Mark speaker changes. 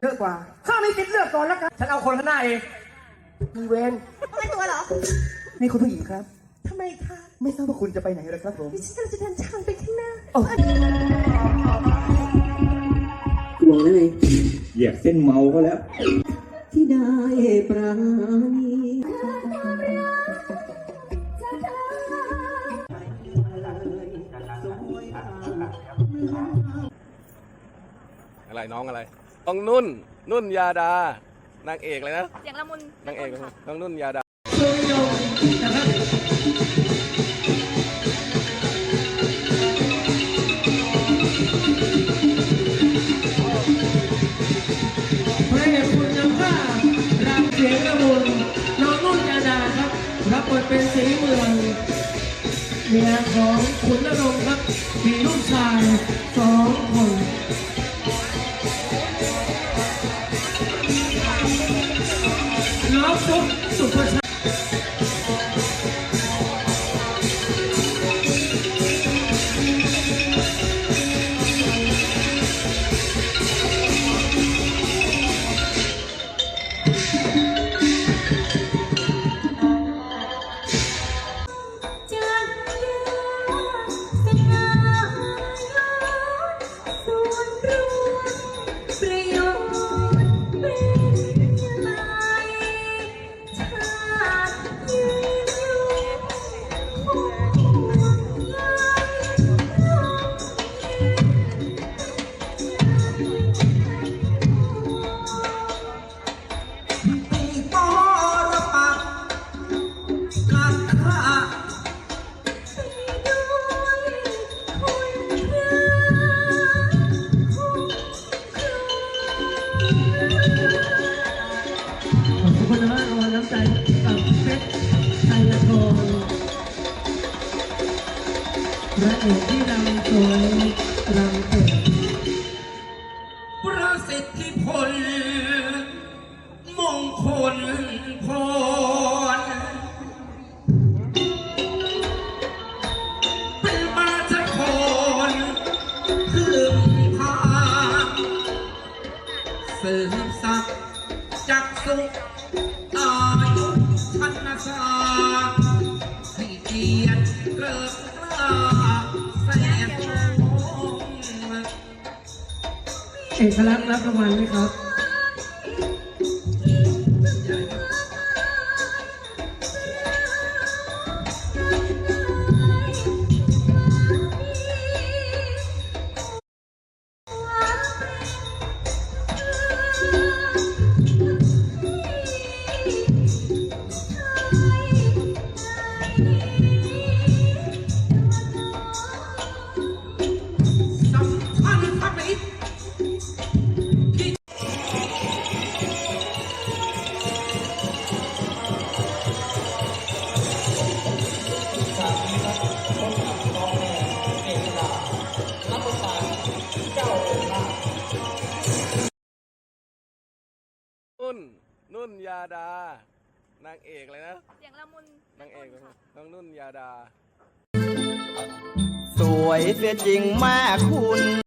Speaker 1: เยอะกว่า ข้ามีสิทธิ์เลือกก่อนแล้วกัน
Speaker 2: ฉันเอาคนข้างหน้าเอง
Speaker 1: มีเวน
Speaker 3: ไม่ตัวเหรอ
Speaker 1: นี่คุณผู้หญิงครับ
Speaker 3: ทำไมคะ
Speaker 1: ไม่ทราบว่าคุณจะไปไหนหรอครับผม
Speaker 3: ดิฉันกำลังจะเดินทางไปข้างหน้า
Speaker 1: โอ้
Speaker 4: กูบอกแล้วไง
Speaker 5: เหยียบเส้นเมาก็แล้ว
Speaker 4: ที่ได้ปราณี
Speaker 6: อะไรน้องอะไร น้องนุ่น นุ่นยาดา นางเอกเลยนะ
Speaker 3: เสียงละมุน
Speaker 6: นางเอกน้องนุ่นยาดา
Speaker 7: พระเอกคุณภาพรำเสียงละมุนน้องนุ่นยาดาครับ รับบทเป็นสีเมืองเมียของขุนนรงค์ครับมีลูกชายสองคน น้อง พระเอกที่รำสวยรำเก่ง
Speaker 4: ประสิทธิผลมงคลพรเป็นมาชครพึ่งพาสืบสักดิ์จักสุอายุชันสาให้เกียรติเลิศ
Speaker 7: เอกลักษณ์รับรางวัลไหมครับ
Speaker 6: นนุ่นยาดา นางเอกเลยนะ
Speaker 3: เสียงละมุน
Speaker 6: นางเอกน้องนุ่นยาดา
Speaker 8: สวยเสียจริงแม่คุณ